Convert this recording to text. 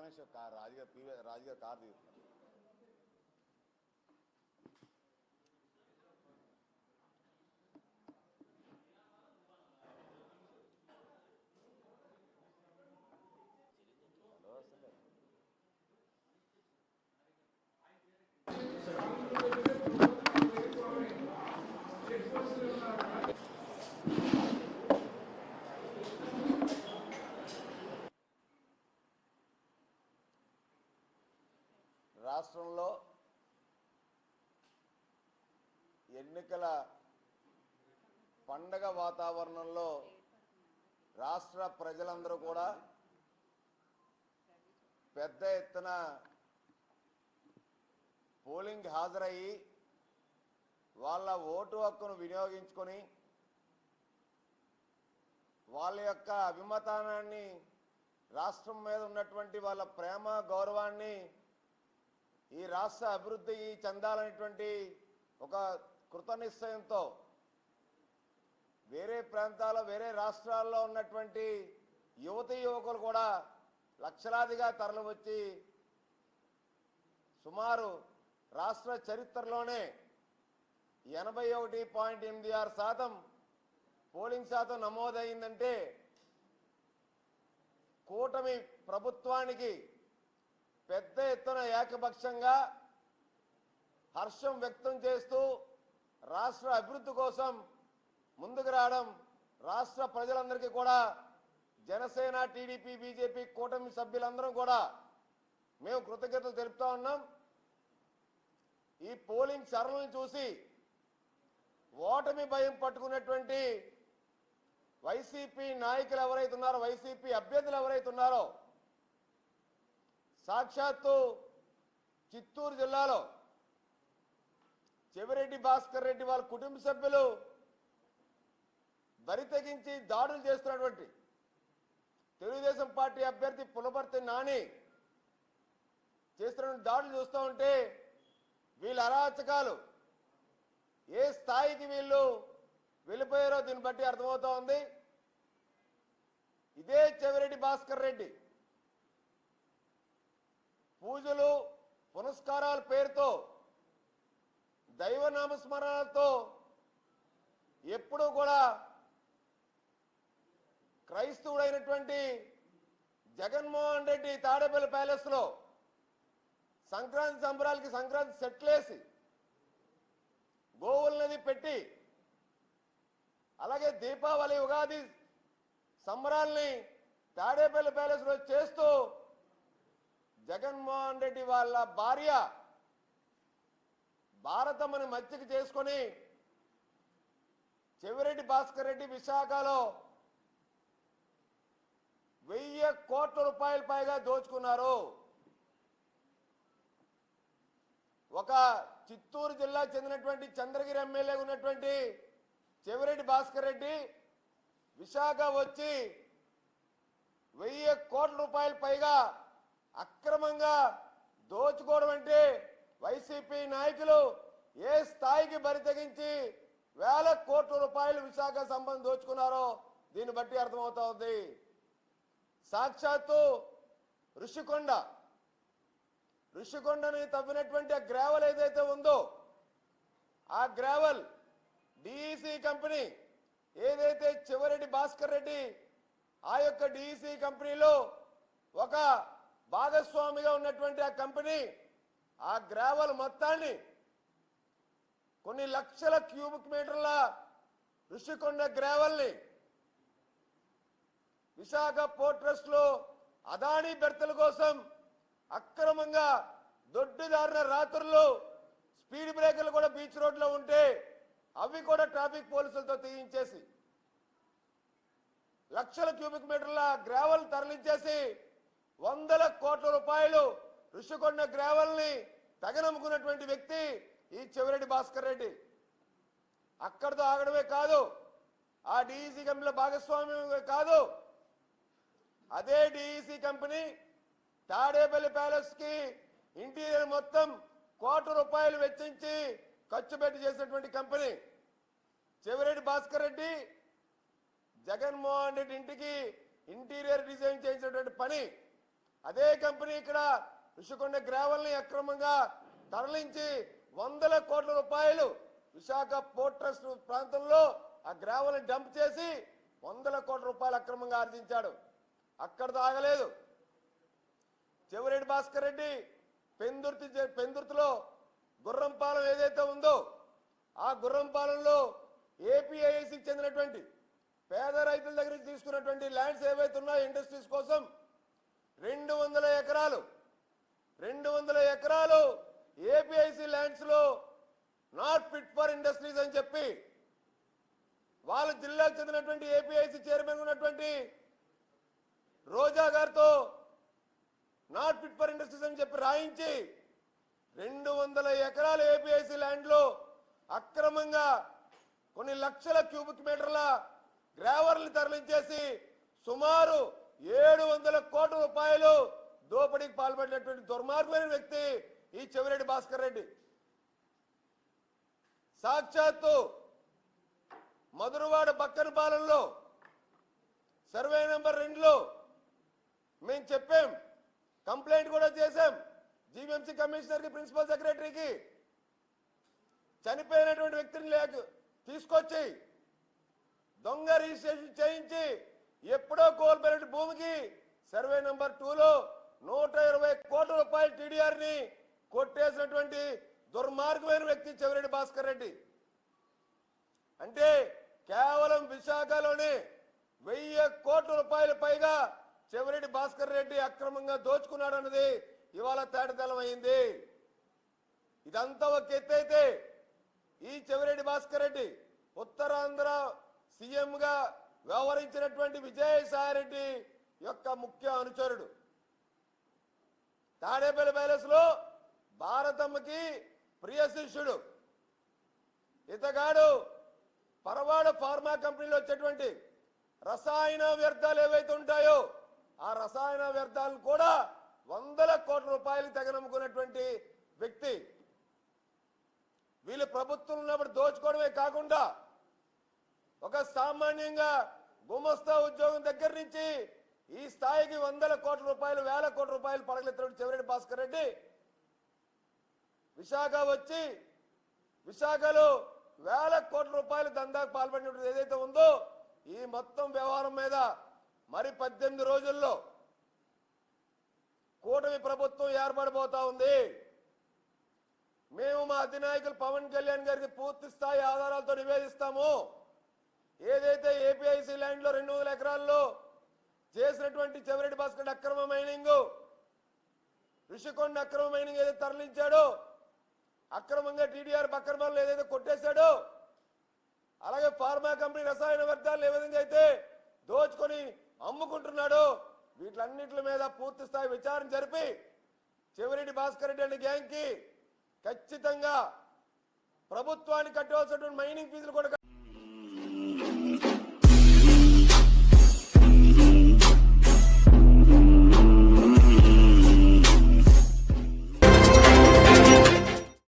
Connection car ರಾಜಕೀಯ P V ರಾಜಕೀಯ car ఎన్నికల పండగ వాతావరణంలో రాష్ట్ర ప్రజలందరూ కూడా పెద్ద ఎత్తున పోలింగ్ హాజరయ్యి వాళ్ళ ఓటు హక్కును వినియోగించుకొని వాళ్ళ యొక్క అభిమతానాన్ని రాష్ట్రం మీద ఉన్నటువంటి వాళ్ళ ప్రేమ గౌరవాన్ని ఈ రాష్ట్ర అభివృద్ధి చెందాలనేటువంటి ఒక కృతనిశ్చయంతో వేరే ప్రాంతాల వేరే రాష్ట్రాల్లో ఉన్నటువంటి యువతి యువకులు కూడా లక్షలాదిగా తరలివచ్చి సుమారు రాష్ట్ర చరిత్రలోనే ఎనభై ఒకటి పాయింట్ ఎనిమిది ఆరు శాతం పోలింగ్ శాతం నమోదైందంటే కూటమి ప్రభుత్వానికి పెద్ద ఎత్తున ఏకపక్షంగా హర్షం వ్యక్తం చేస్తూ రాష్ట్ర అభివృద్ధి కోసం ముందుకు రావడం రాష్ట్ర ప్రజలందరికీ కూడా జనసేన టీడీపీ బీజేపీ కూటమి సభ్యులందరం కూడా మేము కృతజ్ఞతలు తెలుపుతా ఉన్నాం. ఈ పోలింగ్ సరళిని చూసి ఓటమి భయం పట్టుకున్నటువంటి వైసీపీ నాయకులు ఎవరైతే ఉన్నారో వైసీపీ అభ్యర్థులు ఎవరైతే ఉన్నారో సాక్షాత్తు చిత్తూరు జిల్లాలో చెవిరెడ్డి భాస్కర్ రెడ్డి వాళ్ళ కుటుంబ సభ్యులు బరి తెగించి దాడులు చేస్తున్నటువంటి తెలుగుదేశం పార్టీ అభ్యర్థి పులపర్తి నాని చేస్తున్న దాడులు చూస్తూ ఉంటే వీళ్ళ అరాచకాలు ఏ స్థాయికి వీళ్ళు వెళ్ళిపోయారో దీన్ని బట్టి అర్థమవుతా ఉంది. ఇదే చెవిరెడ్డి భాస్కర్ రెడ్డి పూజలు పునస్కారాల పేరుతో దైవనామ ఎప్పుడూ కూడా క్రైస్తవుడైనటువంటి జగన్మోహన్ రెడ్డి తాడేపల్లి ప్యాలెస్లో సంక్రాంతి సంబరాలకి సంక్రాంతి సెట్లేసి గోవులనది పెట్టి అలాగే దీపావళి ఉగాది సంబరాల్ని తాడేపల్లి ప్యాలెస్లో చేస్తూ జగన్మోహన్ రెడ్డి వాళ్ళ భార్య భారతమ్మని మచ్చిక చేసుకొని చెవిరెడ్డి భాస్కర్ రెడ్డి విశాఖలో వెయ్యి కోట్ల రూపాయల పైగా దోచుకున్నారు. ఒక చిత్తూరు జిల్లా చెందినటువంటి చంద్రగిరి ఎమ్మెల్యే ఉన్నటువంటి చెవిరెడ్డి భాస్కర్ రెడ్డి విశాఖ వచ్చి వెయ్యి కోట్ల రూపాయల పైగా అక్రమంగా దోచుకోవడం అంటే వైసీపీ నాయకులు ఏ స్థాయికి బరి తెగించి వేల కోట్ల రూపాయలు విశాఖ సంబంధం దోచుకున్నారో దీన్ని బట్టి అర్థమవుతా ఉంది సాక్షాత్తు ఋషికొండ. ఋషికొండని తవ్వినటువంటి ఆ గ్రావెల్ ఏదైతే ఉందో ఆ గ్రావెల్ డిఈసి కంపెనీ ఏదైతే చివరెడ్డి భాస్కర్ రెడ్డి ఆ యొక్క డిఈసి కంపెనీలో ఒక భాగస్వామిగా ఉన్నటువంటి ఆ కంపెనీ ఆ గ్రావెల్ మొత్తాన్ని కొన్ని లక్షల క్యూబిక్ మీటర్ల ఋషికొండ గ్రావెల్ని విశాఖ పోర్ట్లో అదానీ బెర్తల కోసం అక్రమంగా దొడ్డుదారిన రాత్రులు స్పీడ్ బ్రేకర్లు కూడా బీచ్ రోడ్లో ఉంటే అవి కూడా ట్రాఫిక్ పోలీసులతో తీయించేసి లక్షల క్యూబిక్ మీటర్ల గ్రావెల్ తరలించేసి వందల కోట్ల రూపాయలు ఋషికొండ గ్రావల్ని తగనమ్ముకున్నటువంటి వ్యక్తి ఈ చెవిరెడ్డి భాస్కర్ రెడ్డి. అక్కడితో ఆగడమే కాదు ఆ డిఈసి కంపెనీలో భాగస్వామ్యం కాదు అదే డిఈసి కంపెనీ తాడేపల్లి ప్యాలెస్కి ఇంటీరియర్ మొత్తం కోటి రూపాయలు వెచ్చించి ఖర్చు పెట్టి చేసినటువంటి కంపెనీ. చెవిరెడ్డి భాస్కర్ రెడ్డి జగన్మోహన్ రెడ్డి ఇంటికి ఇంటీరియర్ డిజైన్ చేసినటువంటి పని. అదే కంపెనీ ఇక్కడ ఋషికొండ గ్రావల్ని అక్రమంగా తరలించి వందల కోట్ల రూపాయలు విశాఖ పోర్ట్ ట్రస్ట్ ప్రాంతంలో ఆ గ్రావల్ని డంప్ చేసి వందల కోట్ల రూపాయలు అక్రమంగా ఆర్జించాడు. అక్కడ తాగలేదు. చెవిరెడ్డి భాస్కర్ రెడ్డి పెందుర్తి పెందుర్తిలో గుర్రంపాలెం ఏదైతే ఉందో ఆ గుర్రంపాలెంలో ఏపీఐసికి చెందినటువంటి పేద రైతుల దగ్గర తీసుకున్నటువంటి ల్యాండ్స్ ఏవైతే ఉన్నాయో ఇండస్ట్రీస్ కోసం రెండు వందల ఎకరాలు రెండు వందల ఎకరాలు ఏపీఐసి ల్యాండ్స్లో నాట్ ఫిట్ ఫర్ ఇండస్ట్రీస్ అని చెప్పి వాళ్ళ జిల్లాకు చెందినటువంటి ఏపీఐసి చైర్మన్ ఉన్నటువంటి రోజా గారితో నాట్ ఫిట్ ఫర్ ఇండస్ట్రీస్ అని చెప్పి రాయించి రెండు వందల ఎకరాల ఏపీఐసి ల్యాండ్లో అక్రమంగా కొన్ని లక్షల క్యూబిక్ మీటర్ల గ్రావర్లు తరలించేసి సుమారు ఏడు వందల కోట్ల రూపాయలు దోపిడీకి పాల్పడినటువంటి దుర్మార్గమైన వ్యక్తి ఈ చెవిరెడ్డి భాస్కర్ రెడ్డి. సాక్షాత్తు మధురవాడ బక్కనపాలెంలో సర్వే నెంబర్ రెండులో మేము చెప్పాం కంప్లైంట్ కూడా చేశాం. జీవీఎంసీ కమిషనర్కి ప్రిన్సిపల్ సెక్రటరీకి చనిపోయినటువంటి వ్యక్తిని లేక తీసుకొచ్చి దొంగ రిజిస్ట్రేషన్ చేయించి ఎప్పుడో కోల్పోయిన భూమికి సర్వే నెంబర్ టూలో నూట ఇరవై కోట్ల రూపాయల టీడీఆర్ని కొట్టేసినటువంటి దుర్మార్గమైన వ్యక్తి చెవిరెడ్డి భాస్కర్ రెడ్డి. అంటే కేవలం విశాఖలోనే వెయ్యి కోట్ల రూపాయల పైగా చెవిరెడ్డి భాస్కర్ రెడ్డి అక్రమంగా దోచుకున్నాడు అన్నది ఇవాళ తేటతెల్లం అయింది ఇదంతా ఒక ఎత్తైతే ఈ చెవిరెడ్డి భాస్కర్ రెడ్డి ఉత్తరాంధ్ర సీఎంగా వ్యవహరించినటువంటి విజయసాయి రెడ్డి యొక్క ముఖ్య అనుచరుడు. తాడేపల్లి ప్యాలెస్లో భారతమ్మకి ప్రియ శిష్యుడు. ఇతగాడు పరవాడ ఫార్మా కంపెనీలో వచ్చేటువంటి రసాయన వ్యర్థాలు ఏవైతే ఉంటాయో ఆ రసాయన వ్యర్థాలను కూడా వందల కోట్ల రూపాయలు తెగనమ్ముకున్నటువంటి వ్యక్తి. వీళ్ళు ప్రభుత్వం ఉన్నప్పుడు దోచుకోవడమే కాకుండా ఒక సామాన్యంగా గుమస్తా ఉద్యోగం దగ్గర నుంచి ఈ స్థాయికి వందల కోట్ల రూపాయలు వేల కోట్ల రూపాయలు పడగలెత్తిన చెవిరెడ్డి భాస్కర్ రెడ్డి విశాఖ వచ్చి విశాఖలో వేల కోట్ల రూపాయలు దందాకు పాల్పడినటువంటి ఏదైతే ఉందో ఈ మొత్తం వ్యవహారం మీద మరి పద్దెనిమిది రోజుల్లో కూటమి ప్రభుత్వం ఏర్పడిపోతా ఉంది. మేము మా అధినాయకులు పవన్ కళ్యాణ్ గారికి పూర్తి స్థాయి ఆధారాలతో నివేదిస్తాము. ఏదైతే ఏపీఐసి ల్యాండ్లో రెండు వందల ఎకరాల్లో చేసినటువంటి చెవిరెడ్డి భాస్కర్ అక్రమ మైనింగ్. ఋషికొండ అక్రమ మైనింగ్ ఏదైతే తరలించాడో అక్రమంగా టీడీఆర్ బక్కర్మాలను ఏదైతే కొట్టేశాడో అలాగే ఫార్మా కంపెనీ రసాయన వ్యర్థాలు ఏ విధంగా అయితే దోచుకొని అమ్ముకుంటున్నాడో వీటిలన్నింటి మీద పూర్తి స్థాయి విచారణ జరిపి చెవిరెడ్డి భాస్కర్ రెడ్డి అనే గ్యాంగ్కి ఖచ్చితంగా ప్రభుత్వానికి కట్టవలసినటువంటి మైనింగ్ ఫీజులు కూడా